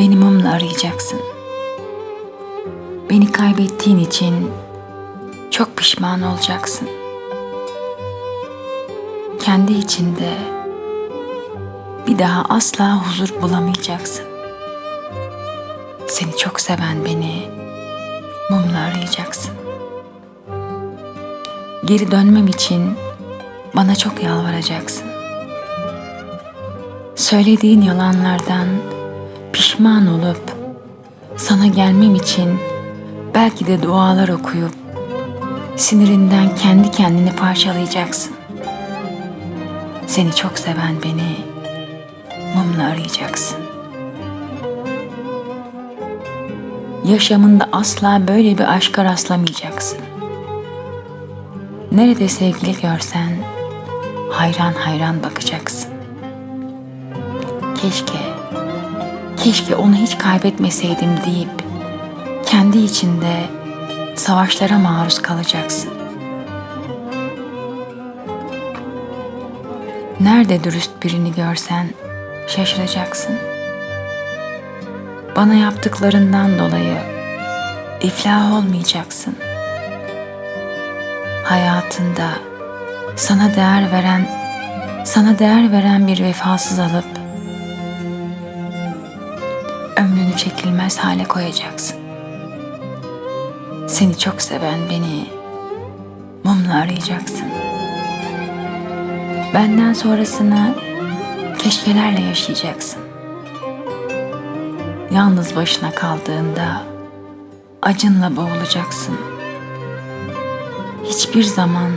Beni mumla arayacaksın. Beni kaybettiğin için çok pişman olacaksın. Kendi içinde bir daha asla huzur bulamayacaksın. Seni çok seven beni mumla arayacaksın. Geri dönmem için bana çok yalvaracaksın. Söylediğin yalanlardan pişman olup sana gelmem için belki de dualar okuyup sinirinden kendi kendini parçalayacaksın. Seni çok seven beni mumla arayacaksın. Yaşamında asla böyle bir aşka rastlamayacaksın. Nerede sevgili görsen hayran hayran bakacaksın. Keşke, keşke onu hiç kaybetmeseydim deyip kendi içinde savaşlara maruz kalacaksın. Nerede dürüst birini görsen şaşıracaksın. Bana yaptıklarından dolayı iflah olmayacaksın. Hayatında sana değer veren, sana değer veren bir vefasız alıp ömrünü çekilmez hale koyacaksın. Seni çok seven beni mumla arayacaksın. Benden sonrasını keşkelerle yaşayacaksın. Yalnız başına kaldığında acınla boğulacaksın. Hiçbir zaman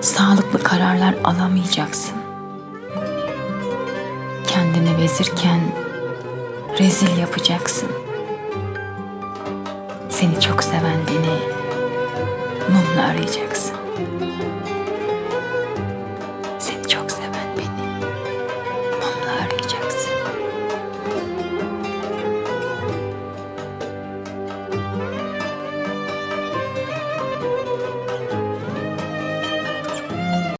sağlıklı kararlar alamayacaksın. Kendini vezirken rezil yapacaksın. Seni çok seven beni mumla arayacaksın.